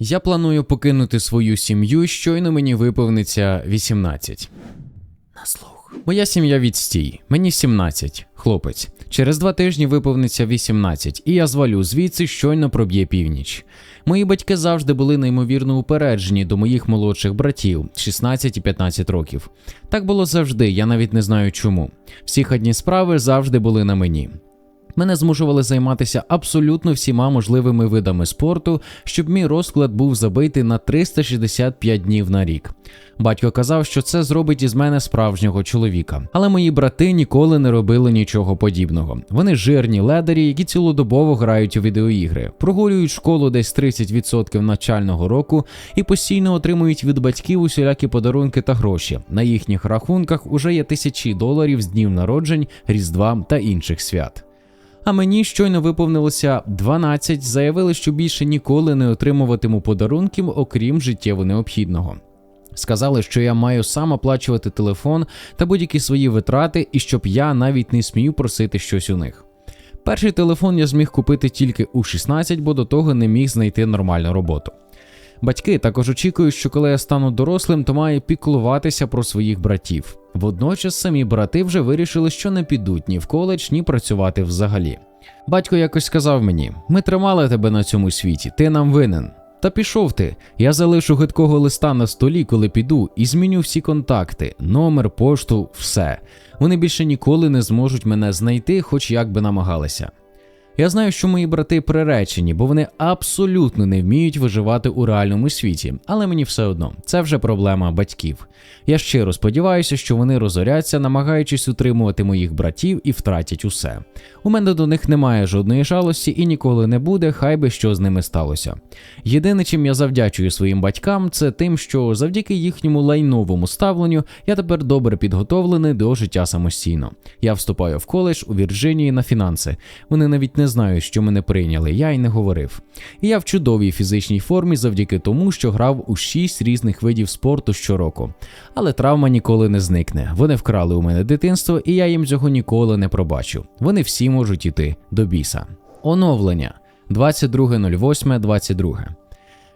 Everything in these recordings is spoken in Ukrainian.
Я планую покинути свою сім'ю, щойно мені виповниться 18. На слух. Моя сім'я відстій. Мені 17, хлопець. Через два тижні виповниться 18, і я звалю звідси щойно проб'є північ. Мої батьки завжди були неймовірно упереджені до моїх молодших братів 16 і 15 років. Так було завжди, я навіть не знаю чому. Всі хатні справи завжди були на мені. Мене змушували займатися абсолютно всіма можливими видами спорту, щоб мій розклад був забитий на 365 днів на рік. Батько казав, що це зробить із мене справжнього чоловіка. Але мої брати ніколи не робили нічого подібного. Вони жирні ледарі, які цілодобово грають у відеоігри, прогулюють школу десь 30% навчального року і постійно отримують від батьків усілякі подарунки та гроші. На їхніх рахунках уже є тисячі доларів з днів народжень, різдва та інших свят. А мені щойно виповнилося 12, заявили, що більше ніколи не отримуватиму подарунків, окрім життєво необхідного. Сказали, що я маю сам оплачувати телефон та будь-які свої витрати, і щоб я навіть не смів просити щось у них. Перший телефон я зміг купити тільки у 16, бо до того не міг знайти нормальну роботу. Батьки також очікують, що коли я стану дорослим, то маю піклуватися про своїх братів. Водночас самі брати вже вирішили, що не підуть ні в коледж, ні працювати взагалі. Батько якось сказав мені: ми тримали тебе на цьому світі, ти нам винен. Та пішов ти. Я залишу гидкого листа на столі, коли піду, і зміню всі контакти, номер, пошту, все. Вони більше ніколи не зможуть мене знайти, хоч як би намагалися. Я знаю, що мої брати приречені, бо вони абсолютно не вміють виживати у реальному світі, але мені все одно це вже проблема батьків. Я щиро сподіваюся, що вони розоряться, намагаючись утримувати моїх братів і втратять усе. У мене до них немає жодної жалості і ніколи не буде, хай би що з ними сталося. Єдине, чим я завдячую своїм батькам, це тим, що завдяки їхньому лайновому ставленню я тепер добре підготовлений до життя самостійно. Я вступаю в коледж у Вірджинії на фінанси. Вони навіть не знають, що мене прийняли, я й не говорив. І я в чудовій фізичній формі завдяки тому, що грав у шість різних видів спорту щороку. Але травма ніколи не зникне. Вони вкрали у мене дитинство, і я їм цього ніколи не пробачу. Вони всі можуть іти до біса. Оновлення 22.08.22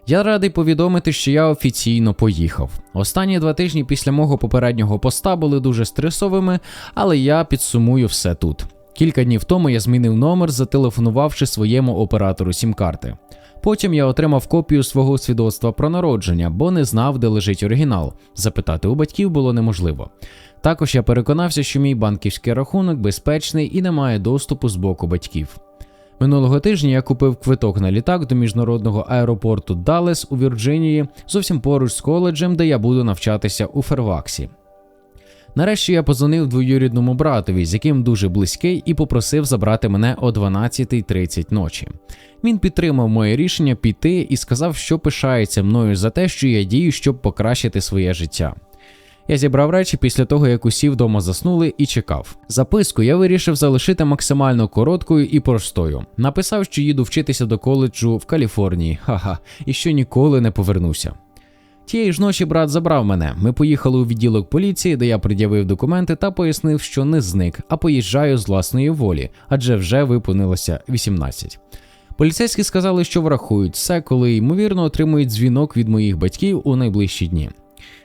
я радий повідомити, що я офіційно поїхав. Останні два тижні після мого попереднього поста були дуже стресовими, але я підсумую все тут. Кілька днів тому я змінив номер, зателефонувавши своєму оператору сім-карти. Потім я отримав копію свого свідоцтва про народження, бо не знав, де лежить оригінал. Запитати у батьків було неможливо. Також я переконався, що мій банківський рахунок безпечний і не має доступу з боку батьків. Минулого тижня я купив квиток на літак до міжнародного аеропорту Даллес у Вірджинії, зовсім поруч з коледжем, де я буду навчатися у Ферваксі. Нарешті я позвонив двоюрідному братові, з яким дуже близький, і попросив забрати мене о 12.30 ночі. Він підтримав моє рішення піти і сказав, що пишається мною за те, що я дію, щоб покращити своє життя. Я зібрав речі після того, як усі вдома заснули і чекав. Записку я вирішив залишити максимально короткою і простою. Написав, що їду вчитися до коледжу в Каліфорнії, ха-ха, і що ніколи не повернуся. Тієї ж ночі брат забрав мене. Ми поїхали у відділок поліції, де я пред'явив документи та пояснив, що не зник, а поїжджаю з власної волі, адже вже виповнилося 18. Поліцейські сказали, що врахують все, коли ймовірно отримують дзвінок від моїх батьків у найближчі дні.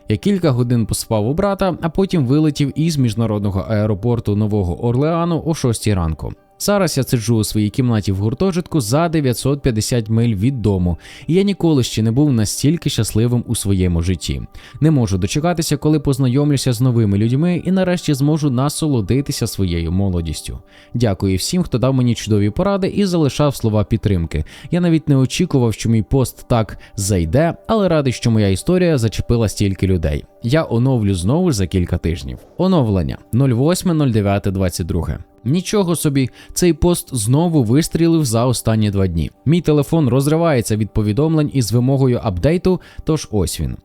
Я кілька годин поспав у брата, а потім вилетів із міжнародного аеропорту Нового Орлеану о 6 ранку. Зараз я сиджу у своїй кімнаті в гуртожитку за 950 миль від дому, і я ніколи ще не був настільки щасливим у своєму житті. Не можу дочекатися, коли познайомлюся з новими людьми і нарешті зможу насолодитися своєю молодістю. Дякую всім, хто дав мені чудові поради і залишав слова підтримки. Я навіть не очікував, що мій пост так зайде, але радий, що моя історія зачепила стільки людей. Я оновлю знову за кілька тижнів. Оновлення 08.09.22 Нічого собі, цей пост знову вистрілив за останні два дні. Мій телефон розривається від повідомлень із вимогою апдейту, тож ось він.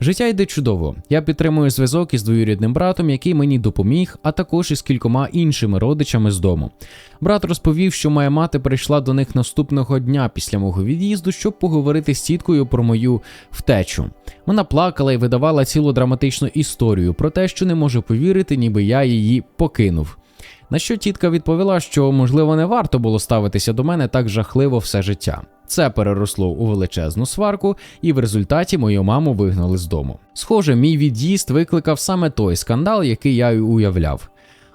Життя йде чудово. Я підтримую зв'язок із двоюрідним братом, який мені допоміг, а також із кількома іншими родичами з дому. Брат розповів, що моя мати прийшла до них наступного дня після мого від'їзду, щоб поговорити з тіткою про мою втечу. Вона плакала і видавала цілу драматичну історію про те, що не може повірити, ніби я її покинув. На що тітка відповіла, що можливо не варто було ставитися до мене так жахливо все життя. Це переросло у величезну сварку, і в результаті мою маму вигнали з дому. Схоже, мій від'їзд викликав саме той скандал, який я й уявляв.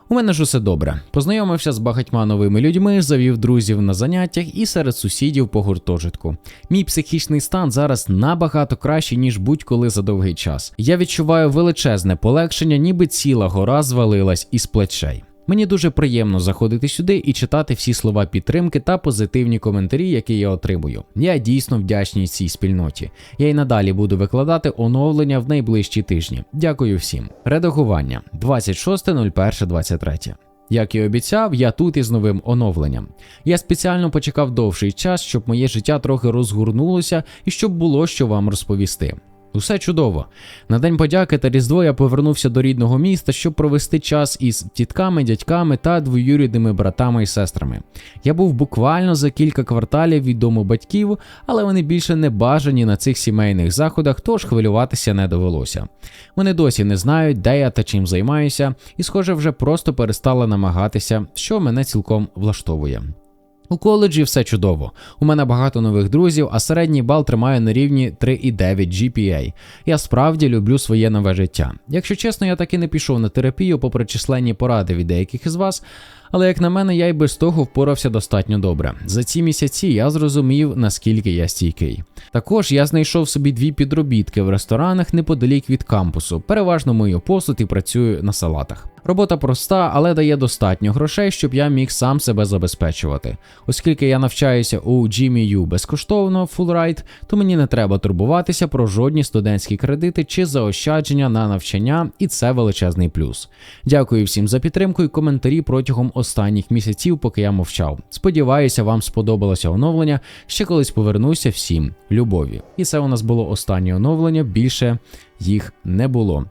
У мене ж усе добре. Познайомився з багатьма новими людьми, завів друзів на заняттях і серед сусідів по гуртожитку. Мій психічний стан зараз набагато кращий, ніж будь-коли за довгий час. Я відчуваю величезне полегшення, ніби ціла гора звалилась із плечей. Мені дуже приємно заходити сюди і читати всі слова підтримки та позитивні коментарі, які я отримую. Я дійсно вдячний цій спільноті. Я й надалі буду викладати оновлення в найближчі тижні. Дякую всім. Редагування 26.01.23. Як і обіцяв, я тут із новим оновленням. Я спеціально почекав довший час, щоб моє життя трохи розгорнулося і щоб було що вам розповісти. Усе чудово. На День подяки та Різдво я повернувся до рідного міста, щоб провести час із тітками, дядьками та двоюрідними братами і сестрами. Я був буквально за кілька кварталів від дому батьків, але вони більше не бажані на цих сімейних заходах, тож хвилюватися не довелося. Вони досі не знають, де я та чим займаюся, і, схоже, вже просто перестали намагатися, що мене цілком влаштовує. У коледжі все чудово. У мене багато нових друзів, а середній бал тримаю на рівні 3,9 GPA. Я справді люблю своє нове життя. Якщо чесно, я так і не пішов на терапію, попри численні поради від деяких із вас. Але як на мене, я й без того впорався достатньо добре. За ці місяці я зрозумів, наскільки я стійкий. Також я знайшов собі дві підробітки в ресторанах неподалік від кампусу. Переважно мию посуд і працюю на салатах. Робота проста, але дає достатньо грошей, щоб я міг сам себе забезпечувати. Оскільки я навчаюся у GMU безкоштовно, Fulbright, то мені не треба турбуватися про жодні студентські кредити чи заощадження на навчання, і це величезний плюс. Дякую всім за підтримку і коментарі протягом останніх місяців, поки я мовчав. Сподіваюся, вам сподобалося оновлення. Ще колись повернуся всім любові. І це у нас було останнє оновлення. Більше їх не було.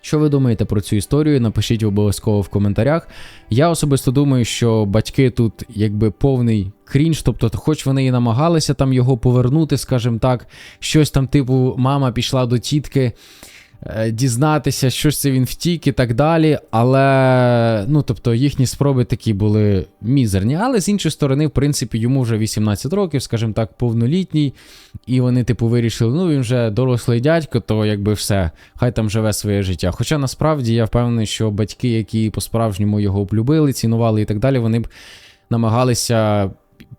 Що ви думаєте про цю історію? Напишіть обов'язково в коментарях. Я особисто думаю, що батьки тут якби повний крінж, тобто, хоч вони і намагалися там його повернути, скажімо так, щось там, типу, мама пішла до тітки. Е, дізнатися, що це він втік і так далі. Але ну, тобто, їхні спроби такі були мізерні. Але з іншої сторони, в принципі, йому вже 18 років, скажімо так, повнолітній. І вони, типу, вирішили, ну він вже дорослий дядько, то якби все, хай там живе своє життя. Хоча насправді я впевнений, що батьки, які по-справжньому його облюбили, цінували і так далі, вони б намагалися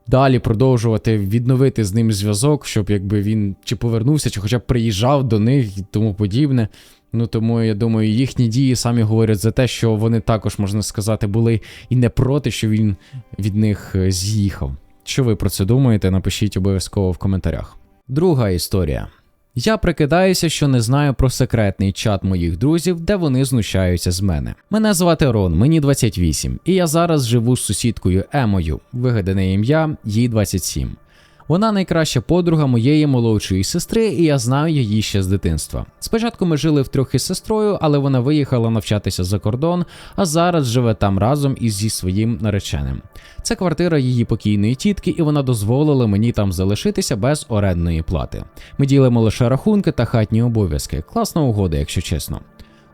далі продовжувати відновити з ним зв'язок, щоб якби він чи повернувся, чи хоча б приїжджав до них і тому подібне. Ну тому я думаю, їхні дії самі говорять за те, що вони також, можна сказати, були і не проти, що він від них е, з'їхав. Що ви про це думаєте? Напишіть обов'язково в коментарях. Друга історія. Я прикидаюся, що не знаю про секретний чат моїх друзів, де вони знущаються з мене. Мене звати Рон, мені 28, і я зараз живу з сусідкою Емою, вигадане ім'я, їй 27. Вона найкраща подруга моєї молодшої сестри, і я знаю її ще з дитинства. Спочатку ми жили втрьох із сестрою, але вона виїхала навчатися за кордон, а зараз живе там разом із зі своїм нареченим. Це квартира її покійної тітки, і вона дозволила мені там залишитися без орендної плати. Ми ділимо лише рахунки та хатні обов'язки. Класна угода, якщо чесно.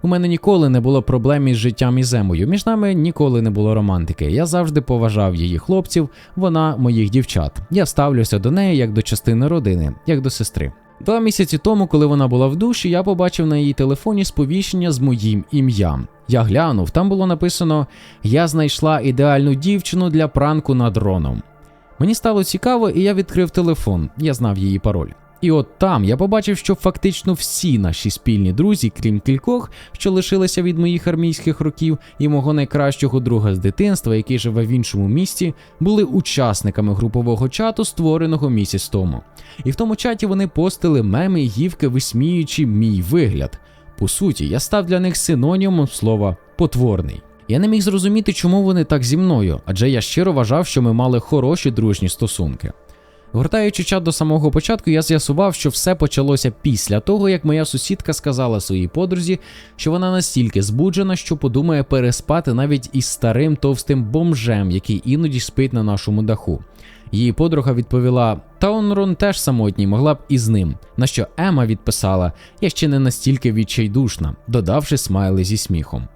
У мене ніколи не було проблем із життям і земою. Між нами ніколи не було романтики. Я завжди поважав її хлопців, вона моїх дівчат. Я ставлюся до неї як до частини родини, як до сестри. Два місяці тому, коли вона була в душі, я побачив на її телефоні сповіщення з моїм ім'ям. Я глянув, там було написано: Я знайшла ідеальну дівчину для пранку над дроном. Мені стало цікаво, і я відкрив телефон. Я знав її пароль. І от там я побачив, що фактично всі наші спільні друзі, крім кількох, що лишилися від моїх армійських років, і мого найкращого друга з дитинства, який живе в іншому місті, були учасниками групового чату, створеного місяць тому. І в тому чаті вони постили меми і гівки, висміюючи мій вигляд. По суті, я став для них синонімом слова потворний. Я не міг зрозуміти, чому вони так зі мною, адже я щиро вважав, що ми мали хороші дружні стосунки. Гортаючи чат до самого початку, я з'ясував, що все почалося після того, як моя сусідка сказала своїй подрузі, що вона настільки збуджена, що подумає переспати навіть із старим товстим бомжем, який іноді спить на нашому даху. Її подруга відповіла: Та Онрон теж самотній, могла б і з ним. На що Ема відписала: Я ще не настільки відчайдушна, додавши смайли зі сміхом.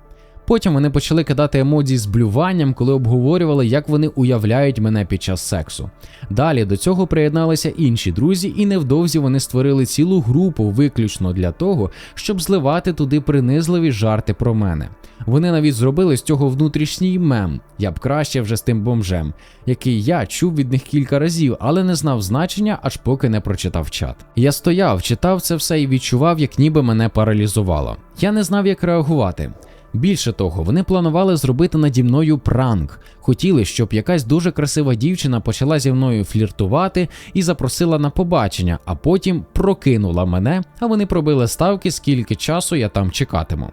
Потім вони почали кидати емоджі з блюванням, коли обговорювали, як вони уявляють мене під час сексу. Далі до цього приєдналися інші друзі, і невдовзі вони створили цілу групу виключно для того, щоб зливати туди принизливі жарти про мене. Вони навіть зробили з цього внутрішній мем. Я б краще вже з тим бомжем, який я чув від них кілька разів, але не знав значення, аж поки не прочитав чат. Я стояв, читав це все і відчував, як ніби мене паралізувало. Я не знав, як реагувати. Більше того, вони планували зробити наді мною пранк. Хотіли, щоб якась дуже красива дівчина почала зі мною фліртувати і запросила на побачення, а потім прокинула мене, а вони пробили ставки, скільки часу я там чекатиму.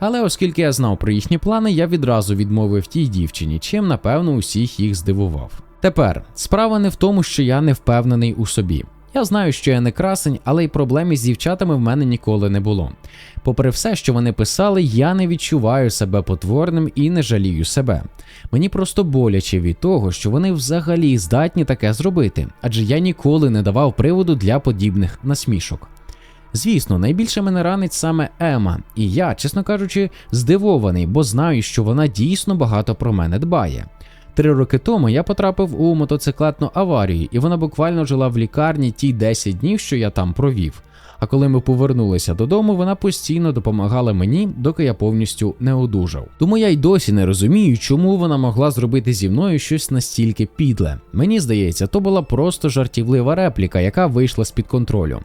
Але оскільки я знав про їхні плани, я відразу відмовив тій дівчині, чим напевно усіх їх здивував. Тепер справа не в тому, що я не впевнений у собі. Я знаю, що я не красень, але й проблем із дівчатами в мене ніколи не було. Попри все, що вони писали, я не відчуваю себе потворним і не жалію себе. Мені просто боляче від того, що вони взагалі здатні таке зробити, адже я ніколи не давав приводу для подібних насмішок. Звісно, найбільше мене ранить саме Ема, і я, чесно кажучи, здивований, бо знаю, що вона дійсно багато про мене дбає. Три роки тому я потрапив у мотоциклетну аварію, і вона буквально жила в лікарні ті 10 днів, що я там провів. А коли ми повернулися додому, вона постійно допомагала мені, доки я повністю не одужав. Тому я й досі не розумію, чому вона могла зробити зі мною щось настільки підле. Мені здається, то була просто жартівлива репліка, яка вийшла з під контролю.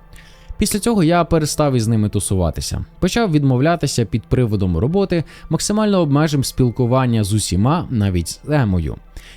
Після цього я перестав із ними тусуватися, почав відмовлятися під приводом роботи, максимально обмежив спілкування з усіма, навіть з Емою.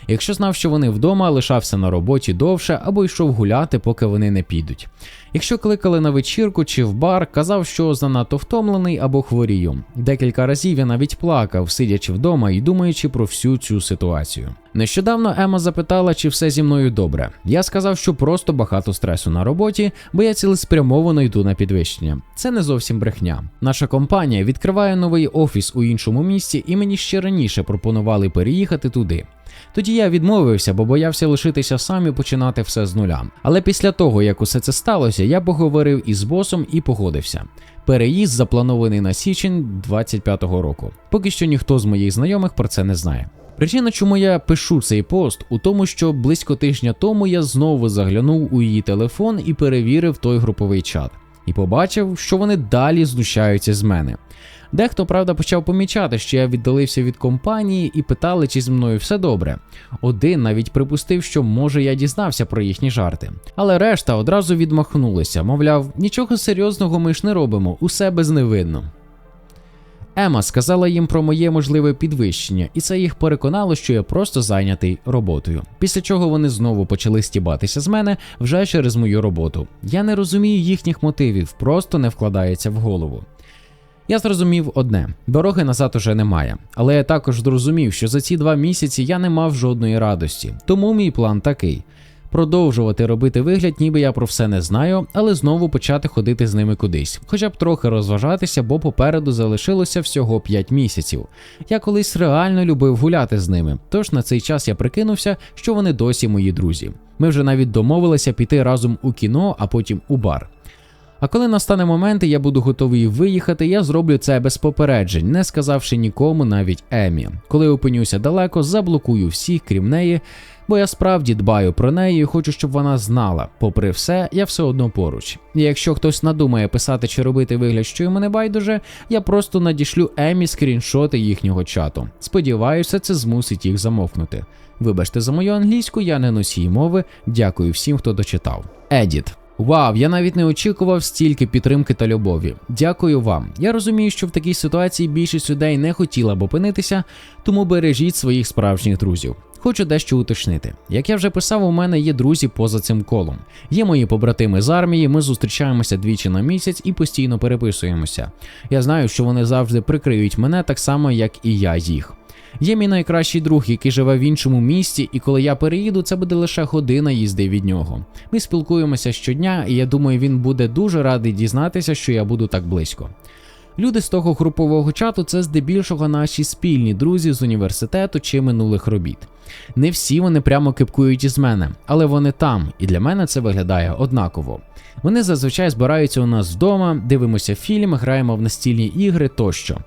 Якщо знав, що вони вдома, лишався на роботі довше або йшов гуляти, поки вони не підуть. Якщо кликали на вечірку чи в бар, казав, що занадто втомлений або хворію. Декілька разів я навіть плакав, сидячи вдома і думаючи про всю цю ситуацію. Нещодавно Ема запитала, чи все зі мною добре. Я сказав, що просто багато стресу на роботі, бо я цілеспрямовано йду на підвищення. Це не зовсім брехня. Наша компанія відкриває новий офіс у іншому місті, і мені ще раніше пропонували переїхати туди. Тоді я відмовився, бо боявся лишитися сам і починати все з нуля. Але після того, як усе це сталося, я поговорив із босом і погодився. Переїзд запланований на січень 25-го року. Поки що ніхто з моїх знайомих про це не знає. Причина, чому я пишу цей пост, у тому, що близько тижня тому я знову заглянув у її телефон і перевірив той груповий чат. І побачив, що вони далі знущаються з мене. Дехто, правда, почав помічати, що я віддалився від компанії і питали, чи зі мною все добре. Один навіть припустив, що може я дізнався про їхні жарти. Але решта одразу відмахнулися, мовляв, нічого серйозного ми ж не робимо, усе безневинно. Ема сказала їм про моє можливе підвищення, і це їх переконало, що я просто зайнятий роботою. Після чого вони знову почали стібатися з мене вже через мою роботу. Я не розумію їхніх мотивів, просто не вкладається в голову. Я зрозумів одне: дороги назад уже немає. Але я також зрозумів, що за ці два місяці я не мав жодної радості. Тому мій план такий: продовжувати робити вигляд, ніби я про все не знаю, але знову почати ходити з ними кудись, хоча б трохи розважатися, бо попереду залишилося всього 5 місяців. Я колись реально любив гуляти з ними, тож на цей час я прикинувся, що вони досі мої друзі. Ми вже навіть домовилися піти разом у кіно, а потім у бар. А коли настане момент, і я буду готовий виїхати, я зроблю це без попереджень, не сказавши нікому, навіть Емі. Коли опинюся далеко, заблокую всіх, крім неї, бо я справді дбаю про неї і хочу, щоб вона знала. Попри все, я все одно поруч. І якщо хтось надумає писати чи робити вигляд, що йому не байдуже, я просто надішлю Емі скріншоти їхнього чату. Сподіваюся, це змусить їх замовкнути. Вибачте за мою англійську, я не носій мови. Дякую всім, хто дочитав. Едіт. Вау, я навіть не очікував стільки підтримки та любові. Дякую вам. Я розумію, що в такій ситуації більшість людей не хотіла б опинитися, тому бережіть своїх справжніх друзів. Хочу дещо уточнити. Як я вже писав, у мене є друзі поза цим колом. Є мої побратими з армії, ми зустрічаємося двічі на місяць і постійно переписуємося. Я знаю, що вони завжди прикриють мене так само, як і я їх. Є мій найкращий друг, який живе в іншому місті, і коли я переїду, це буде лише година їзди від нього. Ми спілкуємося щодня, і я думаю, він буде дуже радий дізнатися, що я буду так близько. Люди з того групового чату це здебільшого наші спільні друзі з університету чи минулих робіт. Не всі вони прямо кипкують із мене, але вони там, і для мене це виглядає однаково. Вони зазвичай збираються у нас вдома, дивимося фільм, граємо в настільні ігри тощо.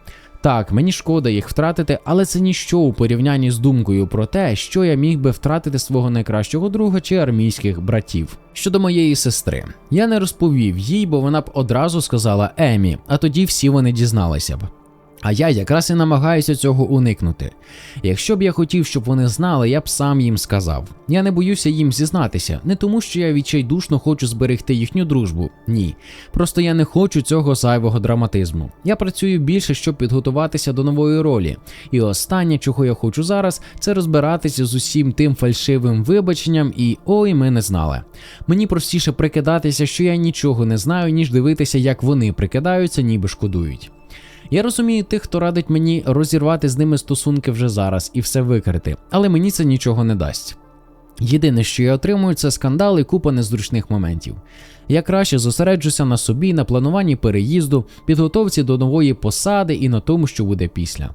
Так, мені шкода їх втратити, але це ніщо у порівнянні з думкою про те, що я міг би втратити свого найкращого друга чи армійських братів. Щодо моєї сестри, я не розповів їй, бо вона б одразу сказала Емі, а тоді всі вони дізналися б. А я якраз і намагаюся цього уникнути. Якщо б я хотів, щоб вони знали, я б сам їм сказав. Я не боюся їм зізнатися, не тому, що я відчайдушно хочу зберегти їхню дружбу. Ні. Просто я не хочу цього зайвого драматизму. Я працюю більше, щоб підготуватися до нової ролі. І останнє, чого я хочу зараз, це розбиратися з усім тим фальшивим вибаченням і ой, ми не знали. Мені простіше прикидатися, що я нічого не знаю, ніж дивитися, як вони прикидаються, ніби шкодують. Я розумію тих, хто радить мені розірвати з ними стосунки вже зараз і все викрити, але мені це нічого не дасть. Єдине, що я отримую, це скандал і купа незручних моментів. Я краще зосереджуся на собі, на плануванні переїзду, підготовці до нової посади і на тому, що буде після.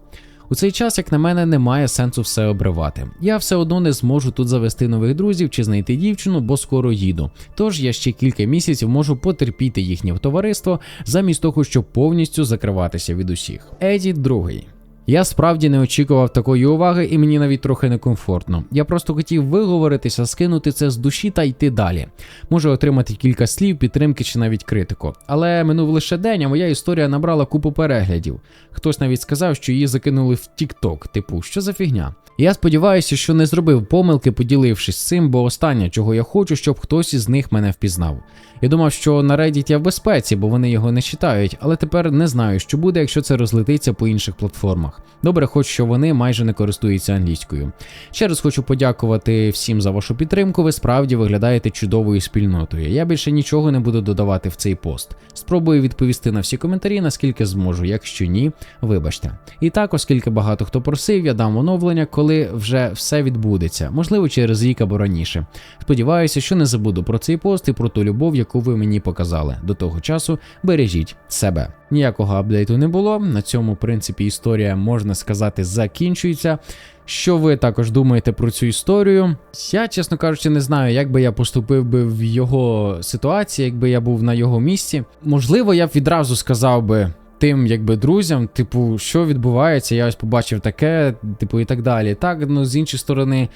У цей час, як на мене, немає сенсу все обривати. Я все одно не зможу тут завести нових друзів чи знайти дівчину, бо скоро їду. Тож я ще кілька місяців можу потерпіти їхнє товариство, замість того, щоб повністю закриватися від усіх. Еді другий. Я справді не очікував такої уваги, і мені навіть трохи некомфортно. Я просто хотів виговоритися, скинути це з душі та йти далі. Може отримати кілька слів, підтримки чи навіть критику. Але минув лише день, а моя історія набрала купу переглядів. Хтось навіть сказав, що її закинули в TikTok, типу, що за фігня. Я сподіваюся, що не зробив помилки, поділившись цим, бо останнє, чого я хочу, щоб хтось із них мене впізнав. Я думав, що на Reddit я в безпеці, бо вони його не читають, але тепер не знаю, що буде, якщо це розлетиться по інших платформах. Добре, хоч що вони майже не користуються англійською. Ще раз хочу подякувати всім за вашу підтримку. Ви справді виглядаєте чудовою спільнотою. Я більше нічого не буду додавати в цей пост. Спробую відповісти на всі коментарі, наскільки зможу. Якщо ні, вибачте. І так, оскільки багато хто просив, я дам оновлення, коли вже все відбудеться, можливо, через рік або раніше. Сподіваюся, що не забуду про цей пост і про ту любов, яку ви мені показали. До того часу бережіть себе. Ніякого апдейту не було. На цьому, в принципі, історія, можна сказати, закінчується. Що ви також думаєте про цю історію? Я, чесно кажучи, не знаю, як би я поступив би в його ситуації, якби я був на його місці. Можливо, я б відразу сказав би. Тим, якби друзям, типу, що відбувається, я ось побачив таке, типу, і так далі. Так, ну з іншої сторони,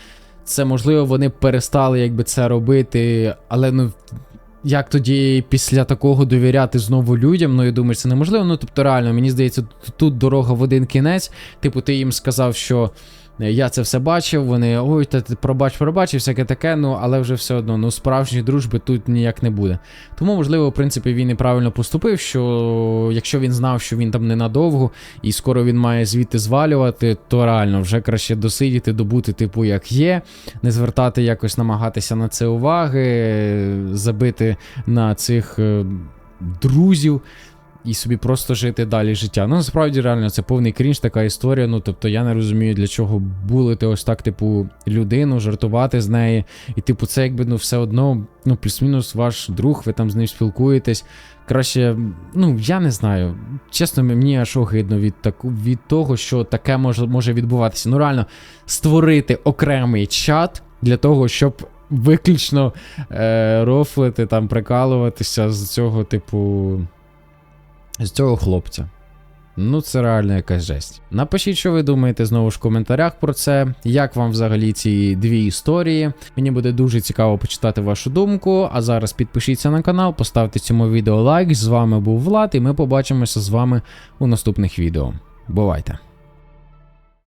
це можливо, вони перестали якби це робити, але ну як тоді після такого довіряти знову людям? Ну я думаю, це неможливо. Ну тобто, реально, мені здається, тут дорога в один кінець. Типу, ти їм сказав, що. Я це все бачив, вони ой, та ти пробач, пробач, і всяке таке, ну але вже все одно, ну справжньої дружби тут ніяк не буде. Тому, можливо, в принципі, він і правильно поступив, що якщо він знав, що він там ненадовго, і скоро він має звідти звалювати, то реально вже краще досидіти, добути, типу, як є, не звертати якось намагатися на це уваги, забити на цих е, друзів і собі просто жити далі життя. Ну, насправді, реально, це повний крінж, така історія. Ну, тобто, я не розумію, для чого булити ось так, типу, людину, жартувати з неї. І, типу, це якби ну все одно, ну, плюс-мінус ваш друг, ви там з ним спілкуєтесь. Краще, ну, я не знаю. Чесно, мені аж огидно від таку, від того, що таке може, може відбуватися. Ну, реально, створити окремий чат для того, щоб. Виключно е, рофлити, там, прикалуватися з цього, типу, з цього хлопця. Ну, це реально якась жесть. Напишіть, що ви думаєте знову ж в коментарях про це. Як вам взагалі ці дві історії? Мені буде дуже цікаво почитати вашу думку. А зараз підпишіться на канал, поставте цьому відео лайк. З вами був Влад, і ми побачимося з вами у наступних відео. Бувайте!